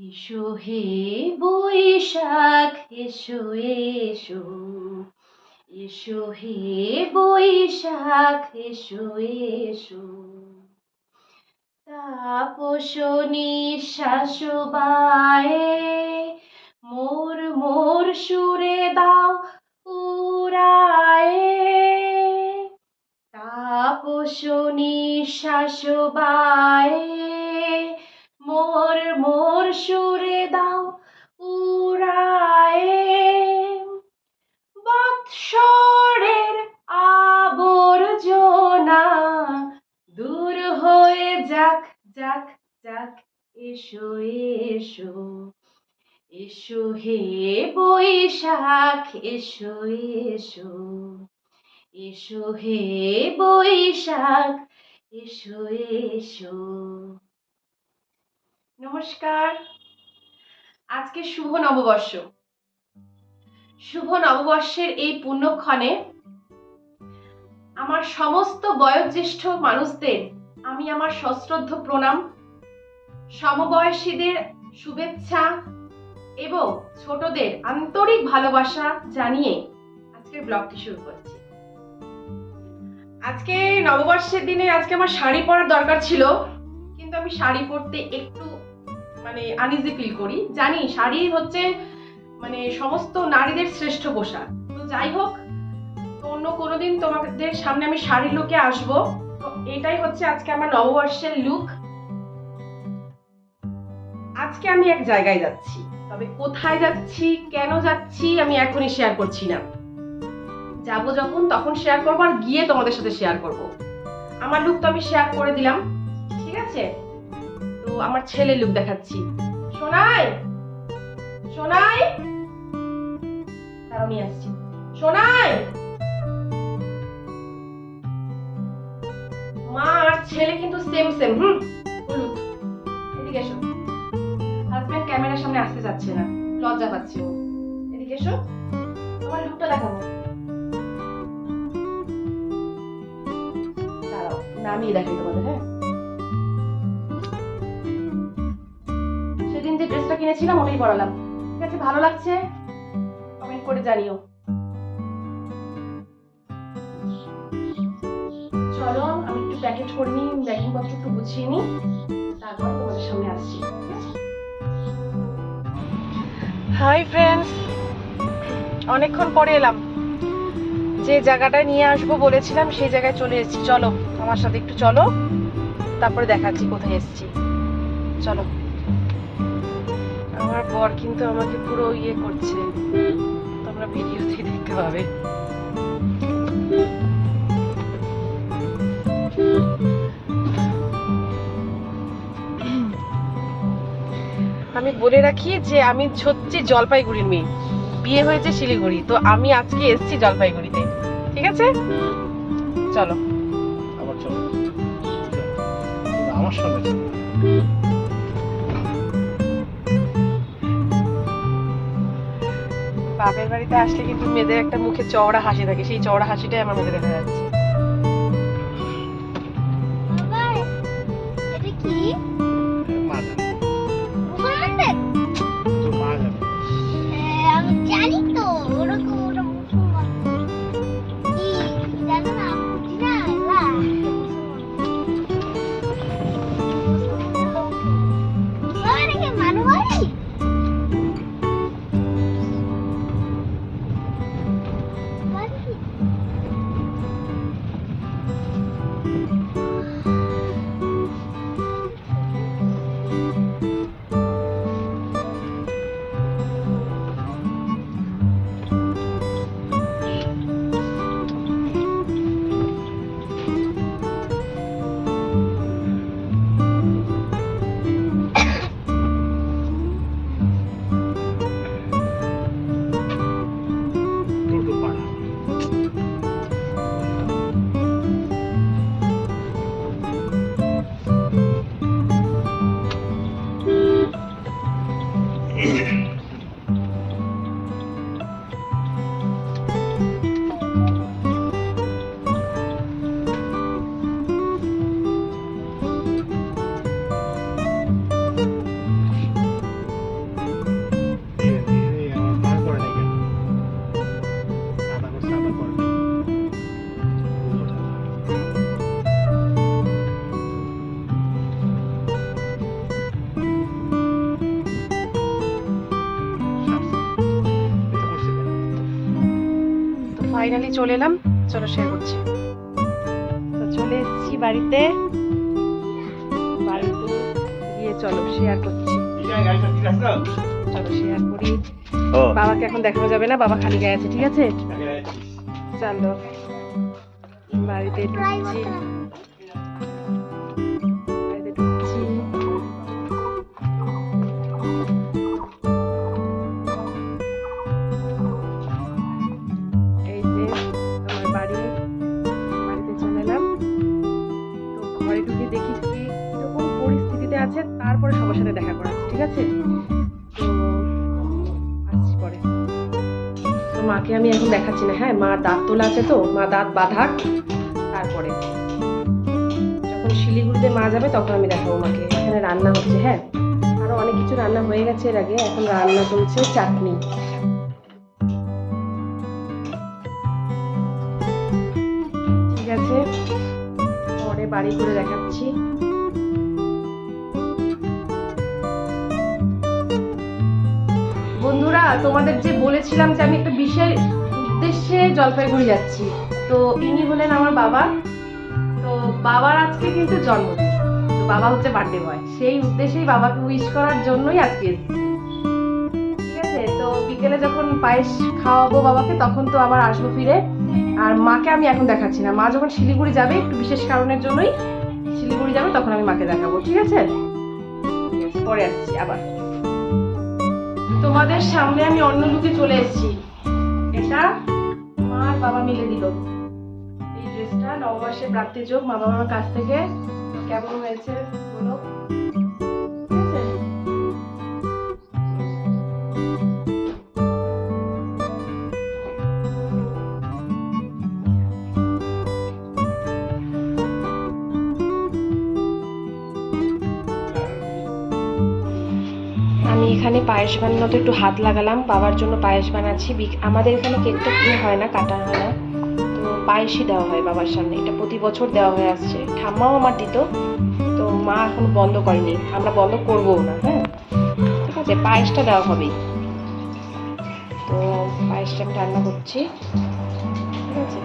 এসো হে বৈশাখ, এসো এসো। এসো হে বৈশাখ, এসো এসো। তাপস নিঃশ্বাস মোর মোর সুরে দাও উড়ায়ে। তাপস নিঃশ্বাস বায়ে বৎসরের আবর্জনা দূর হয়ে যাক যাক যাক, এসো এসো এসো হে বৈশাখ, এসো এসো এসো হে বৈশাখ, এসো এসো। নমস্কার, আজকে শুভ নববর্ষ। শুভ নববর্ষের এই পুণ্যক্ষণে আমার সমস্ত বয়োজ্যেষ্ঠ মানুষদের আমি আমার সশ্রদ্ধ প্রণাম। সমবয়সীদের শুভেচ্ছা এবং ছোটদের আন্তরিক ভালোবাসা জানিয়ে আজকের ব্লগটি শুরু করছি। আজকে নববর্ষের দিনে আজকে আমার শাড়ি পরার দরকার ছিল, কিন্তু আমি শাড়ি পরতে একটু মানে আনইজি ফিল করি। জানি শাড়ি হচ্ছে মানে সমস্ত নারীদের শ্রেষ্ঠ পোশাক। তো যাই হোক অন্য কোনোদিন তোমাদের সামনে আমি শাড়ি লুকে আসব। এটাই হচ্ছে আজকে আমার নববর্ষের লুক আজকে আমি এক জায়গায় যাচ্ছি। তবে কোথায় যাচ্ছি, কেন যাচ্ছি, আমি এখনই শেয়ার করছি না। যাব যখন, তখন শেয়ার করব আর গিয়ে তোমাদের সাথে শেয়ার করব। আমার লুক তো আমি শেয়ার করে দিলাম, ঠিক আছে? তো আমার ছেলে লুক দেখাচ্ছি। সোনাই! সোনাই! আমি আসছি। সোনাই! মা আর ছেলে কিন্তু সেম সেম হুম? এদিকে এসো। হাজবেন্ড ক্যামেরার সামনে আসতে যাচ্ছে না, লজ্জা পাচ্ছে ও। এদিকে এসো লুকটা দেখাবো তোমাদের হ্যাঁ? সেদিন যে ড্রেসটা কিনেছিলাম, ওটাই পরালাম। ঠিক আছে, ভালো লাগছে? করে জানিও। চলো, আমি একটু প্যাকেট করে নিই ব্যাগিং পত্র একটু গুছিয়ে নিই, তারপর তোমাদের সামনে আসছি হাই ফ্রেন্ডস অনেকক্ষণ পরে এলাম। যে জায়গাটায় নিয়ে আসব বলেছিলাম, সেই জায়গায় চলে এসেছি। চলো, আমার সাথে একটু চলো, তারপরে দেখাচ্ছি কোথায় এসেছি। চলো। আমার বর কিন্তু আমাকে পুরো ইয়ে করছে। ভিডিওতে দেখতে পাবে। আমি বলে রাখি যে আমি হচ্ছে জলপাইগুড়ির মেয়ে। বিয়ে হয়েছে শিলিগুড়ি, তো আমি আজকে এসেছি জলপাইগুড়িতে। ঠিক আছে? চলো। আবার চলো। আমার সঙ্গে বাপের বাড়িতে আসলে কিন্তু মেয়েদের একটা মুখে চওড়া হাসি থাকে। সেই চওড়া হাসিটাই আমার মুখে দেখা যাচ্ছে। ফাইনালি চলে এলাম। চলো শেয়ার করছি। তো চলে এসেছি বাড়িতে। বাড়িতে গিয়ে চলো শেয়ার করছি। চলো শেয়ার করি। ও। বাবাকে এখন দেখানো যাবে না বাবা খালি গায়ে আছে ঠিক আছে? চলো। বাড়িতে ঢুকছি। ঠিক আছে? তো মাকে আমি এখন দেখাচ্ছি না হ্যাঁ? মা দাঁত তোলা আছে তো, মা দাঁত বাঁধাক, তারপরে। যখন শিলিগুড়িতে মা যাবে, তখন আমি দেখাবো মাকে। এখানে রান্না হচ্ছে হ্যাঁ? আরও অনেক কিছু রান্না হয়ে গেছে এর আগে। এখন রান্না চলছে চাটনি। ঠিক আছে? পরে বাড়ি করে দেখাচ্ছি। তোমাদের যে বলেছিলাম যে আমি একটা বিশেষ উদ্দেশ্যে জলপাইগুড়ি যাচ্ছি, তো ইনি হলেন আমার বাবা। তো বাবার আজকে কিন্তু জন্মদিন, তো বাবা হচ্ছে বার্থডে বয় সেই উদ্দেশ্যেই বাবাকে উইশ করার জন্যই আজকে ঠিক আছে? তো বিকেলে যখন পায়েস খাওয়াবো বাবাকে, তখন তো আবার আসব ফিরে। আর মাকে আমি এখন দেখাচ্ছি না। মা যখন শিলিগুড়ি যাবে, একটু বিশেষ কারণের জন্যই শিলিগুড়ি যাবে, তখন আমি মাকে দেখাবো। ঠিক আছে, পরে আসছি আবার। তোমাদের সামনে আমি অন্য লুকে চলে এসেছি। এটা মা আর বাবা মিলে দিল। এই ড্রেসটা নববর্ষের প্রাপ্তি যোগ মা বাবার কাছ থেকে। কেমন হয়েছে বলো? এখানে বানানো তো একটু হাত লাগালাম, বাবার জন্য পায়েস বানাচ্ছি। আমাদের এখানে কেকটা কি হয় না কাটা হয় না। তো পায়েসই দেওয়া হয় বাবার সামনে। এটা প্রতি বছর দেওয়া হয়ে আসছে। ঠাম্মাও আমার দিত, তো মা এখন বন্ধ করেনি। আমরা বন্ধ করব না হ্যাঁ? ঠিক আছে, পায়েসটা দেওয়া হবেই। তো পায়েসটা আমি রান্না করছি। ঠিক আছে?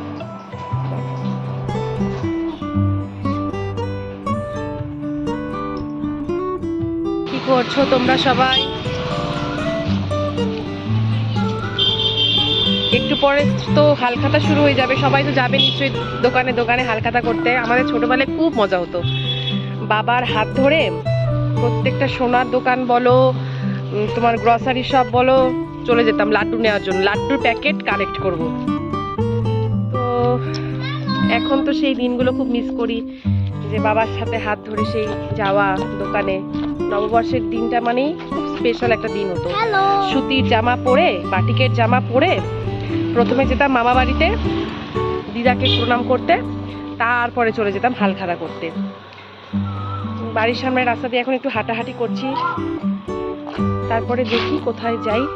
করছ তোমরা সবাই? একটু পরে তো হালখাতা শুরু হয়ে যাবে। সবাই তো যাবে নিশ্চয়ই দোকানে দোকানে হালখাতা করতে। আমাদের ছোটবেলায় খুব মজা হতো। বাবার হাত ধরে প্রত্যেকটা সোনার দোকান বলো তোমার গ্রসারি শপ বলো চলে যেতাম লাড্ডু নেওয়ার জন্য। লাড্ডুর প্যাকেট কালেক্ট করব। তো এখন তো সেই দিনগুলো খুব মিস করি যে বাবার সাথে হাত ধরে সেই যাওয়া দোকানে। নববর্ষের দিনটা মানেই খুব স্পেশাল একটা দিন হতো। সুতির জামা পরে বাটিকের জামা পরে প্রথমে যেতাম মামা বাড়িতে, দিদাকে প্রণাম করতে, তারপরে চলে যেতাম হালখাতা করতে। বাড়ির সামনে রাস্তা দিয়ে এখন একটু হাঁটাহাঁটি করছি। তারপরে দেখি কোথায় যাই।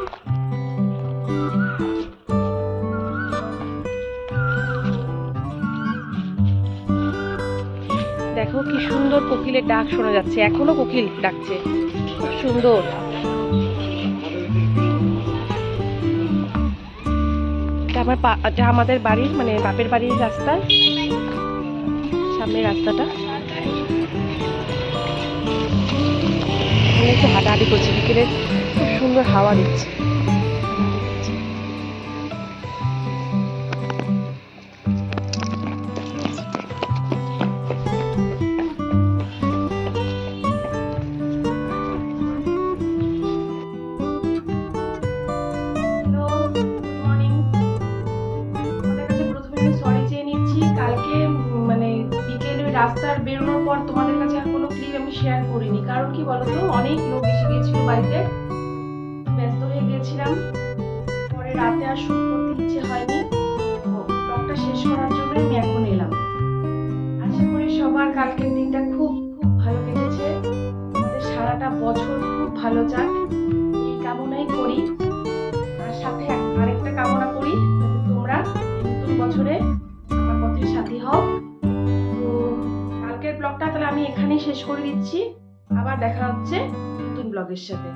দেখো কি সুন্দর কোকিলের ডাক শোনা যাচ্ছে। এখনও কোকিল ডাকছে। খুব সুন্দর। আমার এটা আমাদের বাড়ির মানে বাপের বাড়ির রাস্তা, সামনের রাস্তাটা। একটু হাঁটাহাঁটি করছি, বিকেলে খুব সুন্দর হাওয়া দিচ্ছে। রাস্তার বেরোনোর পর তোমাদের কাছে আর কোনো ক্লিপ আমি শেয়ার করিনি। কারণ কি বলতো, অনেক লোক এসে গিয়েছিল বাড়িতে। ব্যস্ত হয়ে গিয়েছিলাম। পরে রাতে আর শুট করতে ইচ্ছে হয়নি। ব্লগটা শেষ করার জন্য আমি এখন এলাম। আশা করি সবার কালকের দিনটা খুব খুব ভালো কেটেছে। আমাদের সারাটা বছর খুব ভালো যাক। এই কামনাই করি। আর সাথে আরেকটা কামনা করি তোমরা নতুন বছরে এখানেই শেষ করে দিচ্ছি। আবার দেখা হচ্ছে নতুন ব্লগের সাথে।